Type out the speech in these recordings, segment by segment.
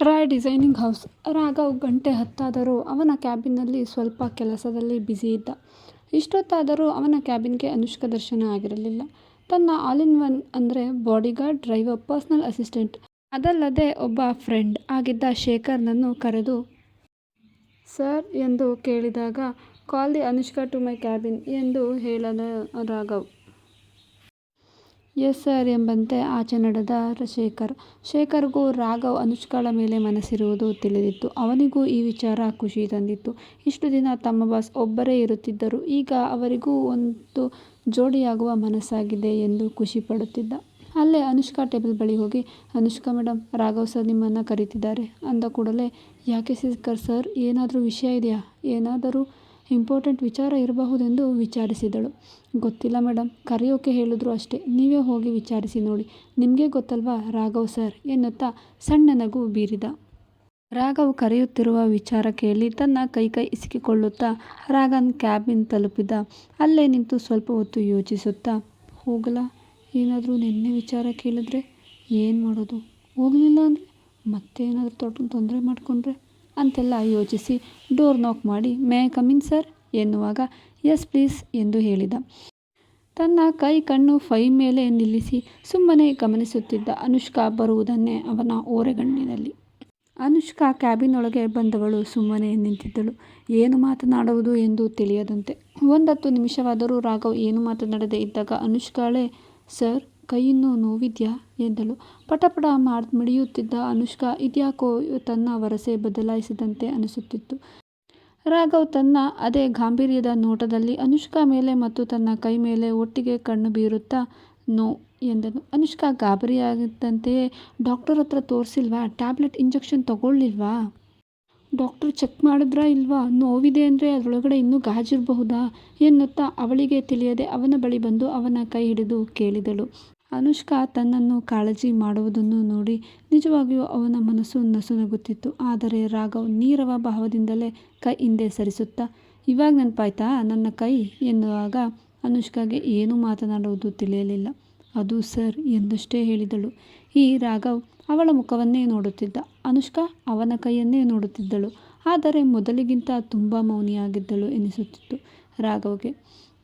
Roy designing house Raghav ಗಂಟೆ ಹತ್ತಾದರೂ ಅವನ ಕ್ಯಾಬಿನ್ನಲ್ಲಿ ಸ್ವಲ್ಪ ಕೆಲಸದಲ್ಲಿ ಬ್ಯುಸಿ ಇದ್ದ. ಇಷ್ಟೊತ್ತಾದರೂ ಅವನ ಕ್ಯಾಬಿನ್ಗೆ ಅನುಷ್ಕ ದರ್ಶನ ಆಗಿರಲಿಲ್ಲ. ತನ್ನ ಆಲ್ ಇನ್ ಒನ್ ಅಂದರೆ ಬಾಡಿಗಾರ್ಡ್, ಡ್ರೈವರ್, ಪರ್ಸ್ನಲ್ ಅಸಿಸ್ಟೆಂಟ್ ಅದಲ್ಲದೆ ಒಬ್ಬ ಫ್ರೆಂಡ್ ಆಗಿದ್ದ ಶೇಖರ್ನನ್ನು ಕರೆದು ಸರ್ ಎಂದು ಕೇಳಿದಾಗ call the Anushka to my cabin ಎಂದು ಹೇಳಲು ರಾಘವ್. ಎಸ್ ಸರ್ ಎಂಬಂತೆ ಆಚೆ ನಡೆದ ಶೇಖರ್. ಶೇಖರ್ಗೂ ರಾಘವ್ ಅನುಷ್ಕಾಳ ಮೇಲೆ ಮನಸ್ಸಿರುವುದು ತಿಳಿದಿತ್ತು. ಅವನಿಗೂ ಈ ವಿಚಾರ ಖುಷಿ ತಂದಿತ್ತು. ಇಷ್ಟು ದಿನ ತಮ್ಮ ಬಾಸ್ ಒಬ್ಬರೇ ಇರುತ್ತಿದ್ದರು. ಈಗ ಅವರಿಗೂ ಒಂದು ಜೋಡಿಯಾಗುವ ಮನಸ್ಸಾಗಿದೆ ಎಂದು ಖುಷಿ ಪಡುತ್ತಿದ್ದ. ಅಲ್ಲೇ ಅನುಷ್ಕಾ ಟೇಬಲ್ ಬಳಿ ಹೋಗಿ ಅನುಷ್ಕಾ ಮೇಡಮ್ ರಾಘವ್ ಸರ್ ನಿಮ್ಮನ್ನು ಕರೀತಿದ್ದಾರೆ ಅಂದ ಕೂಡಲೇ ಯಾಕೆ ಶೇಖರ್ ಸರ್ ಏನಾದರೂ ವಿಷಯ ಇದೆಯಾ, ಏನಾದರೂ ಇಂಪಾರ್ಟೆಂಟ್ ವಿಚಾರ ಇರಬಹುದೆಂದು ವಿಚಾರಿಸಿದಳು. ಗೊತ್ತಿಲ್ಲ ಮೇಡಮ್ ಕರೆಯೋಕೆ ಹೇಳಿದ್ರು ಅಷ್ಟೇ, ನೀವೇ ಹೋಗಿ ವಿಚಾರಿಸಿ ನೋಡಿ, ನಿಮಗೆ ಗೊತ್ತಲ್ವಾ ರಾಘವ್ ಸರ್ ಎನ್ನುತ್ತಾ ಸಣ್ಣ ನಗು ಬೀರಿದ. ರಾಘವ್ ಕರೆಯುತ್ತಿರುವ ವಿಚಾರ ಕೇಳಿ ತನ್ನ ಕೈ ಕೈ ಇಸುಕಿಕೊಳ್ಳುತ್ತಾ ರಾಘವನ್ ಕ್ಯಾಬಿನ್ ತಲುಪಿದ. ಅಲ್ಲೇ ನಿಂತು ಸ್ವಲ್ಪ ಹೊತ್ತು ಯೋಚಿಸುತ್ತಾ ಹೋಗಲ್ಲ ಏನಾದರೂ ನಿನ್ನೆ ವಿಚಾರ ಕೇಳಿದ್ರೆ ಏನು ಮಾಡೋದು, ಹೋಗಲಿಲ್ಲ ಅಂದರೆ ಮತ್ತೇನಾದರೂ ತೊಂದರೆ ಮಾಡ್ಕೊಂಡ್ರೆ ಅಂತೆಲ್ಲ ಯೋಚಿಸಿ ಡೋರ್ ನಾಕ್ ಮಾಡಿ, ಮೇ ಕಮಿನ್ ಸರ್ ಎನ್ನುವಾಗ, ಎಸ್ ಪ್ಲೀಸ್, ಎಂದು ಹೇಳಿದ. ತನ್ನ ಕೈ ಕಣ್ಣು ಫೈ ಮೇಲೆ ನಿಲ್ಲಿಸಿ ಸುಮ್ಮನೆ ಗಮನಿಸುತ್ತಿದ್ದ ಅನುಷ್ಕಾ ಬರುವುದನ್ನೇ ಅವನ ಓರೆಗಣ್ಣಿನಲ್ಲಿ. ಅನುಷ್ಕಾ ಕ್ಯಾಬಿನೊಳಗೆ ಬಂದವಳು ಸುಮ್ಮನೆ ನಿಂತಿದ್ದಳು. ಏನು ಮಾತನಾಡುವುದು ಎಂದು ತಿಳಿಯದಂತೆ. ಒಂದತ್ತು ನಿಮಿಷವಾದರೂ ರಾಘವ್ ಏನು ಮಾತನಾಡದೇ ಇದ್ದಾಗ ಅನುಷ್ಕಾಳೆ, ಸರ್ ಕೈ ಇನ್ನೂ ನೋವಿದ್ಯಾ ಎಂದಳು. ಪಟಪಟ ಮಿಡಿಯುತ್ತಿದ್ದ ಅನುಷ್ಕಾ ಇದ್ಯಾಕೋ ತನ್ನ ವರಸೆ ಬದಲಾಯಿಸಿದಂತೆ ಅನಿಸುತ್ತಿತ್ತು. ರಾಘವ್ ತನ್ನ ಅದೇ ಗಾಂಭೀರ್ಯದ ನೋಟದಲ್ಲಿ ಅನುಷ್ಕಾ ಮೇಲೆ ಮತ್ತು ತನ್ನ ಕೈ ಮೇಲೆ ಒಟ್ಟಿಗೆ ಕಣ್ಣು ಬೀರುತ್ತಾ ನೋ ಎಂದನು. ಅನುಷ್ಕಾ ಗಾಬರಿಯಾಗಿದ್ದಂತೆಯೇ ಡಾಕ್ಟರ್ ಹತ್ರ ತೋರಿಸಿಲ್ವಾ ಟ್ಯಾಬ್ಲೆಟ್, ಇಂಜೆಕ್ಷನ್ ತಗೊಳ್ಳಿಲ್ವಾ, ಡಾಕ್ಟರ್ ಚೆಕ್ ಮಾಡಿದ್ರಾ ಇಲ್ವಾ, ನೋವಿದೆ ಅಂದ್ರೆ ಅದರೊಳಗಡೆ ಇನ್ನೂ ಗಾಜಿರಬಹುದಾ ಎನ್ನುತ್ತಾ ಅವಳಿಗೆ ತಿಳಿಯದೆ ಅವನ ಬಳಿ ಬಂದು ಅವನ ಕೈ ಹಿಡಿದು ಕೇಳಿದಳು. ಅನುಷ್ಕಾ ತನ್ನನ್ನು ಕಾಳಜಿ ಮಾಡುವುದನ್ನು ನೋಡಿ ನಿಜವಾಗಿಯೂ ಅವನ ಮನಸ್ಸು ನಸುನಗುತ್ತಿತ್ತು. ಆದರೆ ರಾಘವ್ ನೀರವ ಭಾವದಿಂದಲೇ ಕೈ ಹಿಂದೆ ಸರಿಸುತ್ತಾ ಇವಾಗ ನೆನಪಾಯ್ತಾ ನನ್ನ ಕೈ ಎನ್ನುವಾಗ ಅನುಷ್ಕಾಗೆ ಏನೂ ಮಾತನಾಡುವುದು ತಿಳಿಯಲಿಲ್ಲ. ಅದು ಸರ್ ಎಂದಷ್ಟೇ ಹೇಳಿದಳು. ಈ ರಾಘವ್ ಅವಳ ಮುಖವನ್ನೇ ನೋಡುತ್ತಿದ್ದ. ಅನುಷ್ಕಾ ಅವನ ಕೈಯನ್ನೇ ನೋಡುತ್ತಿದ್ದಳು. ಆದರೆ ಮೊದಲಿಗಿಂತ ತುಂಬ ಮೌನಿಯಾಗಿದ್ದಳು ಎನಿಸುತ್ತಿತ್ತು ರಾಘವ್ಗೆ.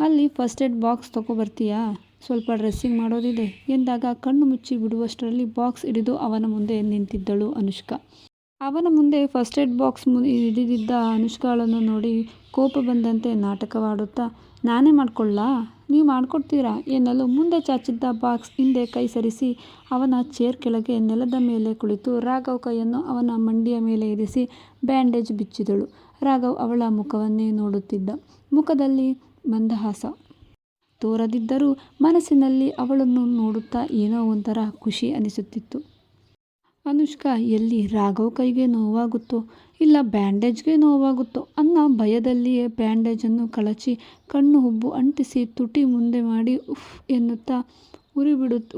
ಅಲ್ಲಿ ಫಸ್ಟ್ ಏಡ್ ಬಾಕ್ಸ್ ತಗೋಬರ್ತೀಯಾ, ಸ್ವಲ್ಪ ಡ್ರೆಸ್ಸಿಂಗ್ ಮಾಡೋದಿದೆ ಎಂದಾಗ ಕಣ್ಣು ಮುಚ್ಚಿ ಬಿಡುವಷ್ಟರಲ್ಲಿ ಬಾಕ್ಸ್ ಹಿಡಿದು ಅವನ ಮುಂದೆ ನಿಂತಿದ್ದಳು ಅನುಷ್ಕಾ. ಅವನ ಮುಂದೆ ಫಸ್ಟ್ ಏಡ್ ಬಾಕ್ಸ್ ಮು ಹಿಡಿದಿದ್ದ ಅನುಷ್ಕಾಳನ್ನು ನೋಡಿ ಕೋಪ ಬಂದಂತೆ ನಾಟಕವಾಡುತ್ತಾ ನಾನೇ ಮಾಡ್ಕೊಳ್ಳಾ, ನೀವು ಮಾಡ್ಕೊಡ್ತೀರಾ ಎನ್ನಲು ಮುಂದೆ ಚಾಚಿದ್ದ ಬಾಕ್ಸ್ ಹಿಂದೆ ಕೈ ಸರಿಸಿ ಅವನ ಚೇರ್ ಕೆಳಗೆ ನೆಲದ ಮೇಲೆ ಕುಳಿತು ರಾಘವ್ ಕೈಯನ್ನು ಅವನ ಮಂಡಿಯ ಮೇಲೆ ಇರಿಸಿ ಬ್ಯಾಂಡೇಜ್ ಬಿಚ್ಚಿದಳು. ರಾಘವ್ ಅವಳ ಮುಖವನ್ನೇ ನೋಡುತ್ತಿದ್ದ. ಮುಖದಲ್ಲಿ ಮಂದಹಾಸ ತೋರದಿದ್ದರೂ ಮನಸ್ಸಿನಲ್ಲಿ ಅವಳನ್ನು ನೋಡುತ್ತಾ ಏನೋ ಒಂಥರ ಖುಷಿ ಅನಿಸುತ್ತಿತ್ತು. ಅನುಷ್ಕಾ, ಎಲ್ಲಿ ರಾಘವ್ ಕೈಗೆ ನೋವಾಗುತ್ತೋ ಇಲ್ಲ ಬ್ಯಾಂಡೇಜ್ಗೆ ನೋವಾಗುತ್ತೋ ಅನ್ನೋ ಭಯದಲ್ಲಿಯೇ ಬ್ಯಾಂಡೇಜನ್ನು ಕಳಚಿ ಕಣ್ಣು ಹುಬ್ಬು ಅಂಟಿಸಿ ತುಟಿ ಮುಂದೆ ಮಾಡಿ ಉಫ್ ಎನ್ನುತ್ತಾ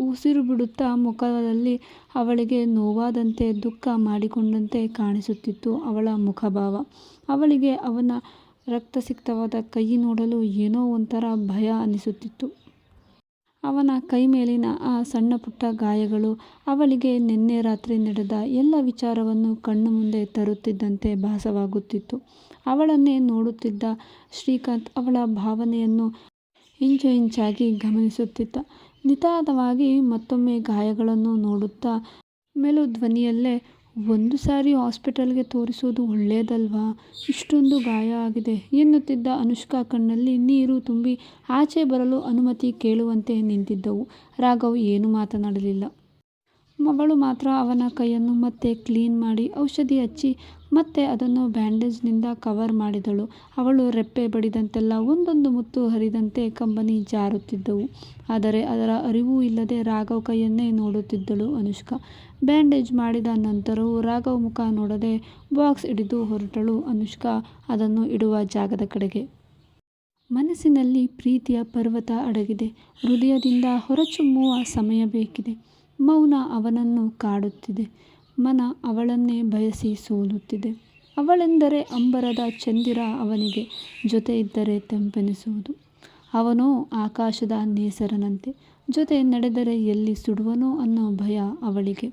ಉಸಿರು ಬಿಡುತ್ತಾ ಮುಖದಲ್ಲಿ ಅವಳಿಗೆ ನೋವಾದಂತೆ ದುಃಖ ಮಾಡಿಕೊಂಡಂತೆ ಕಾಣಿಸುತ್ತಿತ್ತು ಅವಳ ಮುಖಭಾವ. ಅವಳಿಗೆ ಅವನ ರಕ್ತಸಿಕ್ತವಾದ ಕೈ ನೋಡಲು ಏನೋ ಒಂಥರ ಭಯ ಅನಿಸುತ್ತಿತ್ತು. ಅವನ ಕೈ ಮೇಲಿನ ಆ ಸಣ್ಣ ಪುಟ್ಟ ಗಾಯಗಳು, ಅವಳಿಗೆ ನಿನ್ನೆ ರಾತ್ರಿ ನಡೆದ ಎಲ್ಲ ವಿಚಾರವನ್ನು ಕಣ್ಣು ಮುಂದೆ ತರುತ್ತಿದ್ದಂತೆ ಭಾಸವಾಗುತ್ತಿತ್ತು. ಅವಳನ್ನೇ ನೋಡುತ್ತಿದ್ದ ಶ್ರೀಕಾಂತ್ ಅವಳ ಭಾವನೆಯನ್ನು ಇಂಚುಇಂಚಾಗಿ ಗಮನಿಸುತ್ತಿದ್ದ. ನಿತಾದವಾಗಿ ಮತ್ತೊಮ್ಮೆ ಗಾಯಗಳನ್ನು ನೋಡುತ್ತಾ ಮೆಲು ಧ್ವನಿಯಲ್ಲೇ ಒಂದು ಸಾರಿ ಹಾಸ್ಪಿಟಲ್ಗೆ ತೋರಿಸೋದು ಒಳ್ಳೆಯದಲ್ವಾ ಇಷ್ಟೊಂದು ಗಾಯ ಆಗಿದೆ ಎನ್ನುತ್ತಿದ್ದ ಅನುಷ್ಕಾ ಕಣ್ಣಲ್ಲಿ ನೀರು ತುಂಬಿ ಆಚೆ ಬರಲು ಅನುಮತಿ ಕೇಳುವಂತೆ ನಿಂತಿದ್ದವು. ರಾಘವ್ ಏನೂ ಮಾತನಾಡಲಿಲ್ಲ. ಮಗಳು ಮಾತ್ರ ಅವನ ಕೈಯನ್ನು ಮತ್ತೆ ಕ್ಲೀನ್ ಮಾಡಿ ಔಷಧಿ ಹಚ್ಚಿ ಮತ್ತೆ ಅದನ್ನು ಬ್ಯಾಂಡೇಜ್ನಿಂದ ಕವರ್ ಮಾಡಿದಳು. ಅವಳು ರೆಪ್ಪೆ ಬಡಿದಂತೆಲ್ಲ ಒಂದೊಂದು ಮುತ್ತು ಹರಿದಂತೆ ಕಂಬನಿ ಜಾರುತ್ತಿದ್ದವು. ಆದರೆ ಅದರ ಅರಿವೂ ಇಲ್ಲದೆ ರಾಘವ್ ಕೈಯನ್ನೇ ನೋಡುತ್ತಿದ್ದಳು ಅನುಷ್ಕಾ. ಬ್ಯಾಂಡೇಜ್ ಮಾಡಿದ ನಂತರವೂ ರಾಘವ್ ಮುಖ ನೋಡದೆ ಬಾಕ್ಸ್ ಹಿಡಿದು ಹೊರಟಳು ಅನುಷ್ಕಾ ಅದನ್ನು ಇಡುವ ಜಾಗದ ಕಡೆಗೆ. ಮನಸ್ಸಿನಲ್ಲಿ ಪ್ರೀತಿಯ ಪರ್ವತ ಅಡಗಿದೆ. ಹೃದಯದಿಂದ ಹೊರಚುಮ್ಮುವ ಸಮಯ ಬೇಕಿದೆ. ಮೌನ ಅವನನ್ನು ಕಾಡುತ್ತಿದೆ. ಮನ ಅವಳನ್ನೇ ಬಯಸಿ ಸೋಲುತ್ತಿದೆ. ಅವಳೆಂದರೆ ಅಂಬರದ ಚಂದಿರ ಅವನಿಗೆ ಜೊತೆ ಇದ್ದರೆ ತೆಂಪೆನಿಸುವುದು ಅವನೋ ಆಕಾಶದ ನೇಸರನಂತೆ. ಜೊತೆ ನಡೆದರೆ ಎಲ್ಲಿ ಸುಡುವನೋ ಅನ್ನೋ ಭಯ ಅವಳಿಗೆ.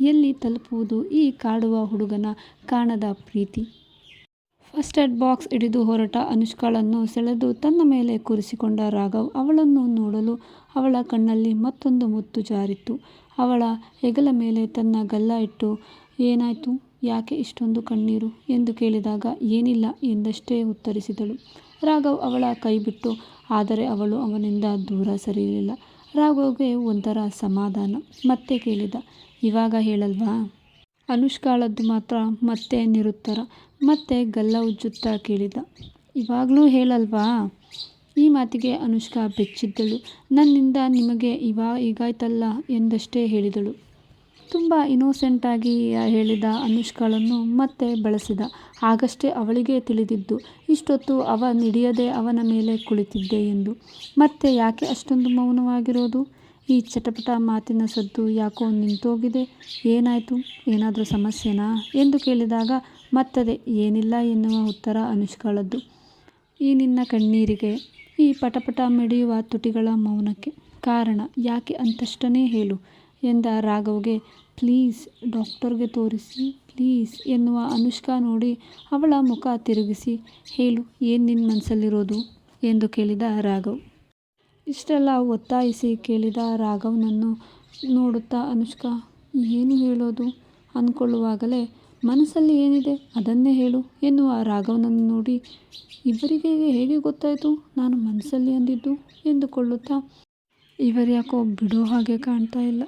ಎಲ್ಲಿ ತಲುಪುವುದು ಈ ಕಾಡುವ ಹುಡುಗನ ಕಾಣದ ಪ್ರೀತಿ ಫಸ್ಟ್ ಏಡ್ ಬಾಕ್ಸ್ ಹಿಡಿದು ಹೊರಟ ಅನುಷ್ಕಾಳನ್ನು ಸೆಳೆದು ತನ್ನ ಮೇಲೆ ಕೂರಿಸಿಕೊಂಡ ರಾಘವ್ ಅವಳನ್ನು ನೋಡಲು ಅವಳ ಕಣ್ಣಲ್ಲಿ ಮತ್ತೊಂದು ಮುತ್ತು ಜಾರಿತ್ತು ಅವಳ ಹೆಗಲ ಮೇಲೆ ತನ್ನ ಗಲ್ಲ ಇಟ್ಟು, ಏನಾಯ್ತು? ಯಾಕೆ ಇಷ್ಟೊಂದು ಕಣ್ಣೀರು? ಎಂದು ಕೇಳಿದಾಗ, ಏನಿಲ್ಲ ಎಂದಷ್ಟೇ ಉತ್ತರಿಸಿದಳು. ರಾಘವ್ ಅವಳ ಕೈ ಬಿಟ್ಟು, ಆದರೆ ಅವಳು ಅವನಿಂದ ದೂರ ಸರಿಯಲಿಲ್ಲ. ರಾಘವ್ಗೆ ಒಂಥರ ಸಮಾಧಾನ. ಮತ್ತೆ ಕೇಳಿದ, ಇವಾಗ ಹೇಳಲ್ವಾ? ಅನುಷ್ಕಾಳದ್ದು ಮಾತ್ರ ಮತ್ತೆ ನಿರುತ್ತರ. ಮತ್ತೆ ಗಲ್ಲ ಉಜ್ಜುತ್ತಾ ಕೇಳಿದ, ಇವಾಗಲೂ ಹೇಳಲ್ವಾ? ಈ ಮಾತಿಗೆ ಅನುಷ್ಕಾ ಬೆಚ್ಚಿದ್ದಳು. ನನ್ನಿಂದ ನಿಮಗೆ ಇವಾ ಈಗಾಯ್ತಲ್ಲ ಎಂದಷ್ಟೇ ಹೇಳಿದಳು. ತುಂಬ ಇನ್ನೋಸೆಂಟಾಗಿ ಹೇಳಿದ ಅನುಷ್ಕಾಳನ್ನು ಮತ್ತೆ ಬಳಸಿದ. ಆಗಷ್ಟೇ ಅವಳಿಗೆ ತಿಳಿದಿದ್ದು, ಇಷ್ಟೊತ್ತು ಅವ ನಿಡಿಯದೆ ಅವನ ಮೇಲೆ ಕುಳಿತಿದ್ದೆ ಎಂದು. ಮತ್ತೆ ಯಾಕೆ ಅಷ್ಟೊಂದು ಮೌನವಾಗಿರೋದು? ಈ ಚಟಪಟ ಮಾತಿನ ಸದ್ದು ಯಾಕೋ ನಿಂತೋಗಿದೆ? ಏನಾಯಿತು? ಏನಾದರೂ ಸಮಸ್ಯೆನಾ? ಎಂದು ಕೇಳಿದಾಗ, ಮತ್ತದೆ ಏನಿಲ್ಲ ಎನ್ನುವ ಉತ್ತರ ಅನುಷ್ಕಾಳದ್ದು. ಈ ನಿನ್ನ ಕಣ್ಣೀರಿಗೆ, ಈ ಪಟಪಟ ಮಿಡಿಯುವ ತುಟಿಗಳ ಮೌನಕ್ಕೆ. ಕಾರಣ ಯಾಕೆ ಅಂತಷ್ಟನೇ ಹೇಳು ಎಂದ ರಾಘವ್ಗೆ. ಪ್ಲೀಸ್ ಡಾಕ್ಟರ್ಗೆ ತೋರಿಸಿ, ಪ್ಲೀಸ್ ಎನ್ನುವ ಅನುಷ್ಕಾ ನೋಡಿ ಅವಳ ಮುಖ ತಿರುಗಿಸಿ, ಹೇಳು ಏನು ನಿನ್ನ ಮನಸ್ಸಲ್ಲಿರೋದು ಎಂದು ಕೇಳಿದ ರಾಘವ್. ಇಷ್ಟೆಲ್ಲ ಒತ್ತಾಯಿಸಿ ಕೇಳಿದ ರಾಘವ್ನನ್ನು ನೋಡುತ್ತಾ ಅನುಷ್ಕಾ, ಏನು ಹೇಳೋದು? ಅಂದ್ಕೊಳ್ಳುವಾಗಲೇ ಮನಸ್ಸಲ್ಲಿ ಏನಿದೆ ಅದನ್ನೇ ಹೇಳು ಎನ್ನುವ ರಾಘವನನ್ನು ನೋಡಿ ಇವರಿಗೆ ಹೇಗೆ ಗೊತ್ತಾಯಿತು? ನಾನು ಮನಸ್ಸಲ್ಲಿ ಅಂದಿದ್ದು ಎಂದುಕೊಳ್ಳುತ್ತಾ? ಇವರ್ಯಾಕೋ ಬಿಡೋ ಹಾಗೆ ಕಾಣ್ತಾ ಇಲ್ಲ,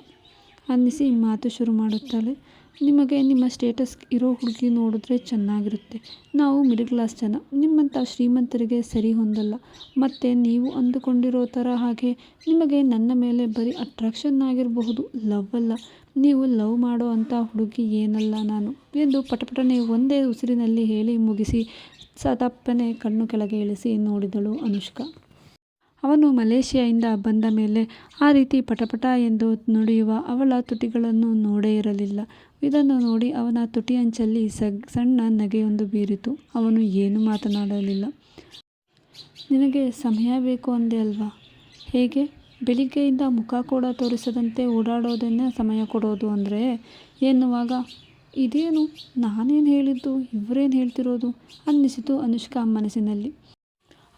ಅನ್ನಿಸಿ ಮಾತು ಶುರು ಮಾಡುತ್ತಾಳೆ. ನಿಮಗೆ ನಿಮ್ಮ ಸ್ಟೇಟಸ್ ಇರೋ ಹುಡುಗಿ ನೋಡಿದ್ರೆ ಚೆನ್ನಾಗಿರುತ್ತೆ. ನಾವು ಮಿಡಲ್ ಕ್ಲಾಸ್ ಜನ. ನಿಮ್ಮಂಥ ಶ್ರೀಮಂತರಿಗೆ ಸರಿ ಹೊಂದಲ್ಲ. ಮತ್ತು ನೀವು ಅಂದುಕೊಂಡಿರೋ ಥರ ಹಾಗೆ ನಿಮಗೆ ನನ್ನ ಮೇಲೆ ಬರೀ ಅಟ್ರಾಕ್ಷನ್ ಆಗಿರಬಹುದು. ಲವ್ ಅಲ್ಲ. ನೀವು ಲವ್ ಮಾಡೋ ಅಂಥ ಹುಡುಗಿ ಏನಲ್ಲ ನಾನು ಎಂದು ಪಟಪಟನೆ ಒಂದೇ ಉಸಿರಿನಲ್ಲಿ ಹೇಳಿ ಮುಗಿಸಿ ಸದಪ್ಪನೆ ಕಣ್ಣು ಕೆಳಗೆ ಇಳಿಸಿ ನೋಡಿದಳು ಅನುಷ್ಕಾ. ಅವನು ಮಲೇಷಿಯಾಯಿಂದ ಬಂದ ಮೇಲೆ ಆ ರೀತಿ ಪಟಪಟ ಎಂದು ನುಡಿಯುವ ಅವಳ ತುಟಿಗಳನ್ನು ನೋಡೇ ಇರಲಿಲ್ಲ. ಇದನ್ನು ನೋಡಿ ಅವನ ತುಟಿ ಅಂಚಲ್ಲಿ ಸಗ್ ಸಣ್ಣ ನಗೆಯೊಂದು ಬೀರಿತು. ಅವನು ಏನೂ ಮಾತನಾಡಲಿಲ್ಲ. ನಿನಗೆ ಸಮಯ ಬೇಕು ಅಂದೆ ಅಲ್ವಾ? ಹೇಗೆ? ಬೆಳಿಗ್ಗೆಯಿಂದ ಮುಖ ಕೂಡ ತೋರಿಸದಂತೆ ಓಡಾಡೋದನ್ನೇ ಸಮಯ ಕೊಡೋದು ಅಂದರೆ ಎನ್ನುವಾಗ, ಇದೇನು ನಾನೇನು ಹೇಳಿದ್ದು, ಇವರೇನು ಹೇಳ್ತಿರೋದು ಅನ್ನಿಸಿತು ಅನುಷ್ಕಾ ಮನಸ್ಸಿನಲ್ಲಿ.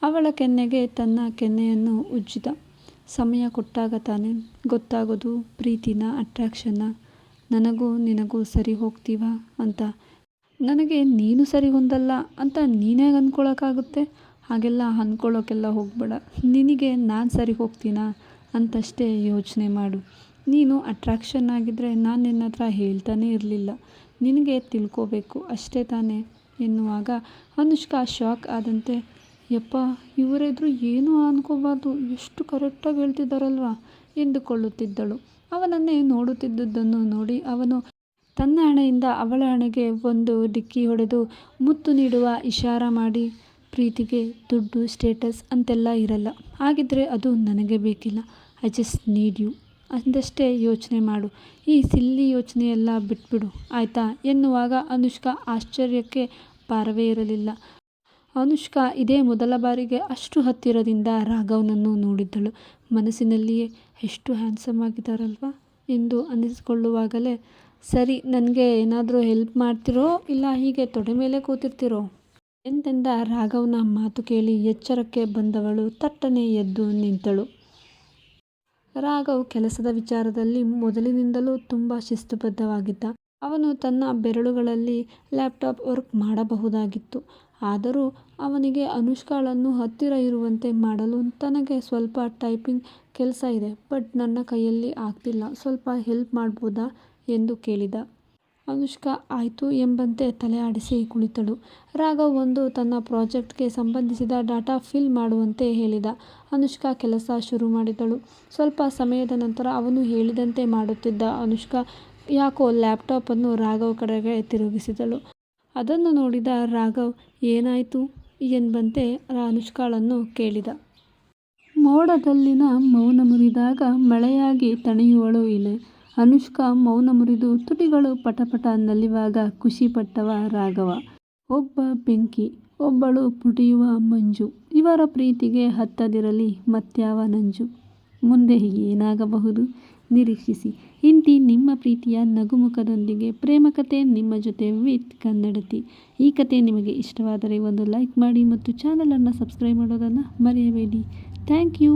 ಅವಳ ಕೆನ್ನೆಗೆ ತನ್ನ ಕೆನ್ನೆಯನ್ನು ಉಜ್ಜಿದ. ಸಮಯ ಕೊಟ್ಟಾಗ ತಾನೇ ಗೊತ್ತಾಗೋದು, ಪ್ರೀತಿನ ಅಟ್ರಾಕ್ಷನ್ನ ನನಗೂ ನಿನಗೂ ಸರಿ ಹೋಗ್ತೀವಾ ಅಂತ. ನನಗೆ ನೀನು ಸರಿ ಹೊಂದಲ್ಲ ಅಂತ ನೀನೇ ಅಂದ್ಕೊಳ್ಳೋಕ್ಕಾಗುತ್ತೆ ಹಾಗೆಲ್ಲ ಅಂದ್ಕೊಳ್ಳೋಕ್ಕೆಲ್ಲ ಹೋಗಬೇಡ. ನಿನಗೆ ನಾನು ಸರಿ ಹೋಗ್ತೀನಾ? ಅಂತಷ್ಟೇ ಯೋಚನೆ ಮಾಡು. ನೀನು ಅಟ್ರಾಕ್ಷನ್ ಆಗಿದ್ದರೆ ನಾನು ನಿನ್ನ ಹತ್ರ ಹೇಳ್ತಾನೇ ಇರಲಿಲ್ಲ. ನಿನಗೆ ತಿಳ್ಕೋಬೇಕು, ಅಷ್ಟೇ ತಾನೇ ಎನ್ನುವಾಗ ಅನುಷ್ಕಾ ಶಾಕ್ ಆದಂತೆ, ಯಪ್ಪ, ಇವರೆದುರು ಏನೂ ಅಂದ್ಕೋಬಾರ್ದು ಎಷ್ಟು ಕರೆಕ್ಟಾಗಿ ಹೇಳ್ತಿದ್ದಾರಲ್ವ ಎಂದುಕೊಳ್ಳುತ್ತಿದ್ದಳು. ಅವನನ್ನೇ ನೋಡುತ್ತಿದ್ದುದನ್ನು ನೋಡಿ ಅವನು ತನ್ನ ಹಣೆಯಿಂದ ಅವಳ ಹಣೆಗೆ ಒಂದು ಡಿಕ್ಕಿ ಹೊಡೆದು ಮುತ್ತು ನೀಡುವ ಇಶಾರ ಮಾಡಿ ಪ್ರೀತಿಗೆ ದುಡ್ಡು ಸ್ಟೇಟಸ್ ಅಂತೆಲ್ಲ ಇರಲ್ಲ. ಹಾಗಿದ್ದರೆ ಅದು ನನಗೆ ಬೇಕಿಲ್ಲ. ಐ ಜಸ್ಟ್ ನೀಡ್ ಯು ಅಂದಷ್ಟೇ ಯೋಚನೆ ಮಾಡು. ಈ ಸಿಲ್ಲಿ ಯೋಚನೆಯೆಲ್ಲ ಬಿಟ್ಬಿಡು. ಆಯಿತಾ? ಎನ್ನುವಾಗ ಅನುಷ್ಕಾ ಆಶ್ಚರ್ಯಕ್ಕೆ ಪಾರವೇ ಇರಲಿಲ್ಲ. ಅನುಷ್ಕಾ ಇದೇ ಮೊದಲ ಬಾರಿಗೆ ಅಷ್ಟು ಹತ್ತಿರದಿಂದ ರಾಘವ್ನನ್ನು ನೋಡಿದ್ದಳು. ಮನಸ್ಸಿನಲ್ಲಿಯೇ ಎಷ್ಟು ಹ್ಯಾಂಡ್ಸಮ್ ಆಗಿದ್ದಾರಲ್ವ? ಎಂದು ಅನ್ನಿಸಿಕೊಳ್ಳುವಾಗಲೇ, ಸರಿ, ನನಗೆ ಏನಾದರೂ ಹೆಲ್ಪ್ ಮಾಡ್ತಿರೋ ಇಲ್ಲ ಹೀಗೆ ತೊಡೆ ಮೇಲೆ ಕೂತಿರ್ತಿರೋ? ಎಂತೆಂದ ರಾಘವ್ನ ಮಾತು ಕೇಳಿ ಎಚ್ಚರಕ್ಕೆ ಬಂದವಳು ತಟ್ಟನೆ ಎದ್ದು ನಿಂತಳು. ರಾಘವ್ ಕೆಲಸದ ವಿಚಾರದಲ್ಲಿ ಮೊದಲಿನಿಂದಲೂ ತುಂಬ ಶಿಸ್ತುಬದ್ಧವಾಗಿದ್ದ. ಅವನು ತನ್ನ ಬೆರಳುಗಳಲ್ಲಿ ಲ್ಯಾಪ್ಟಾಪ್ ವರ್ಕ್ ಮಾಡಬಹುದಾಗಿತ್ತು. ಆದರೂ ಅವನಿಗೆ ಅನುಷ್ಕಾಳನ್ನು ಹತ್ತಿರ ಇರುವಂತೆ ಮಾಡಲು ತನಗೆ ಸ್ವಲ್ಪ ಟೈಪಿಂಗ್ ಕೆಲಸ ಇದೆ, ಬಟ್ ನನ್ನ ಕೈಯಲ್ಲಿ ಆಗ್ತಿಲ್ಲ. ಸ್ವಲ್ಪ ಹೆಲ್ಪ್ ಮಾಡ್ಬೋದಾ ಎಂದು ಕೇಳಿದ. ಅನುಷ್ಕಾ, ಆಯಿತು ಎಂಬಂತೆ ತಲೆ ಆಡಿಸಿ ಕುಳಿತಳು. ರಾಘವ್ ಒಂದು ತನ್ನ ಪ್ರಾಜೆಕ್ಟ್ಗೆ ಸಂಬಂಧಿಸಿದ ಡಾಟಾ ಫಿಲ್ ಮಾಡುವಂತೆ ಹೇಳಿದ. ಅನುಷ್ಕಾ ಕೆಲಸ ಶುರು ಮಾಡಿದಳು. ಸ್ವಲ್ಪ ಸಮಯದ ನಂತರ ಅವನು ಹೇಳಿದಂತೆ ಮಾಡುತ್ತಿದ್ದ ಅನುಷ್ಕಾ ಯಾಕೋ ಲ್ಯಾಪ್ಟಾಪನ್ನು ರಾಘವ್ ಕಡೆಗೆ ತಿರುಗಿಸಿದಳು. ಅದನ್ನು ನೋಡಿದ ರಾಘವ್, ಏನಾಯಿತು? ಎಂಬಂತೆ ಅನುಷ್ಕಾಳನ್ನು ಕೇಳಿದ. ಮೋಡದಲ್ಲಿನ ಮೌನ ಮುರಿದಾಗ ಮಳೆಯಾಗಿ ತಣಿಯುವಳು ಇಲೆ. ಅನುಷ್ಕಾ ಮೌನ ಮುರಿದು ತುಟಿಗಳು ಪಟಪಟ ನಲಿವಾಗ ಖುಷಿಪಟ್ಟವ ರಾಘವ. ಒಬ್ಬ ಬೆಂಕಿ, ಒಬ್ಬಳು ಪುಟಿಯುವ ಮಂಜು. ಇವರ ಪ್ರೀತಿಗೆ ಹತ್ತದಿರಲಿ ಮತ್ಯಾವ ನಂಜು. ಮುಂದೆ ಏನಾಗಬಹುದು? ನಿರೀಕ್ಷಿಸಿ. ಇಂತಿ ನಿಮ್ಮ ಪ್ರೀತಿಯ ನಗುಮುಖದೊಂದಿಗೆ ಪ್ರೇಮ ಕತೆ, ನಿಮ್ಮ ಜೊತೆ ವಿತ್ ಕನ್ನಡತಿ. ಈ ಕತೆ ನಿಮಗೆ ಇಷ್ಟವಾದರೆ ಒಂದು ಲೈಕ್ ಮಾಡಿ ಮತ್ತು ಚಾನಲನ್ನು ಸಬ್ಸ್ಕ್ರೈಬ್ ಮಾಡೋದನ್ನು ಮರೆಯಬೇಡಿ. Thank you.